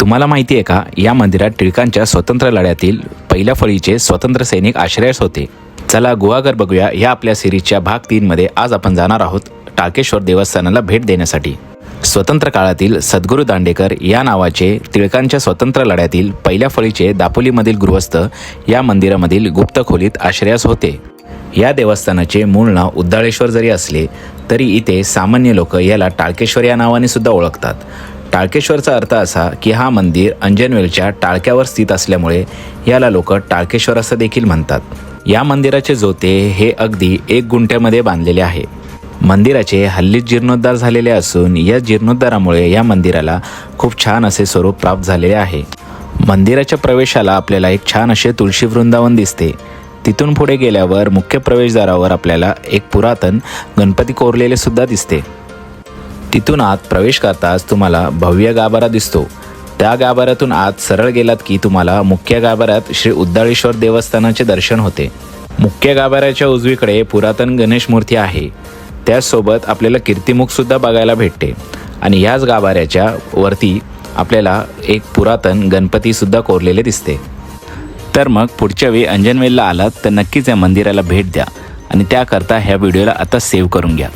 तुम्हाला माहिती आहे का? या मंदिरात टिळकांच्या स्वतंत्र लढ्यातील पहिल्या फळीचे स्वतंत्र सैनिक आश्रयास होते. चला गुहागर बघूया या आपल्या सिरीजच्या भाग तीनमध्ये आज आपण जाणार आहोत टाकेश्वर देवस्थानाला भेट देण्यासाठी. स्वतंत्र काळातील सद्गुरू दांडेकर या नावाचे टिळकांच्या स्वतंत्र लढ्यातील पहिल्या फळीचे दापोलीमधील गृहस्थ या मंदिरामधील गुप्त खोलीत आश्रयास होते. या देवस्थानाचे मूळ नाव उद्दाळेश्वर जरी असले तरी इथे सामान्य लोक याला टाळकेश्वर या नावाने सुद्धा ओळखतात. टाळकेश्वरचा अर्थ असा की हा मंदिर अंजनवेलच्या टाळक्यावर स्थित असल्यामुळे याला लोक टाळकेश्वर असं देखील म्हणतात. या मंदिराचे जोते हे अगदी एक गुंठ्यामध्ये बांधलेले आहे. मंदिराचे हल्लीच जीर्णोद्धार झालेले असून या जीर्णोद्धारामुळे या मंदिराला खूप छान असे स्वरूप प्राप्त झालेले आहे. मंदिराच्या प्रवेशाला आपल्याला एक छान असे तुळशी वृंदावन दिसते. तिथून पुढे गेल्यावर मुख्य प्रवेशद्वारावर आपल्याला एक पुरातन गणपती कोरलेले सुद्धा दिसते. तिथून आत प्रवेश करताच तुम्हाला भव्य गाभारा दिसतो. त्या गाभाऱ्यातून आत सरळ गेलात की तुम्हाला मुख्य गाभाऱ्यात श्री उद्दाळेश्वर देवस्थानाचे दर्शन होते. मुख्य गाभाऱ्याच्या उजवीकडे पुरातन गणेश मूर्ती आहे. त्याचसोबत आपल्याला कीर्तिमुख सुद्धा बघायला भेटते. आणि ह्याच गाभाऱ्याच्या वरती आपल्याला एक पुरातन गणपती सुद्धा कोरलेले दिसते. तर मग पुढच्या वेळी अंजनवेलला आलात तर नक्कीच या मंदिराला भेट द्या. आणि त्याकरता ह्या व्हिडिओला आता सेव्ह करून घ्या.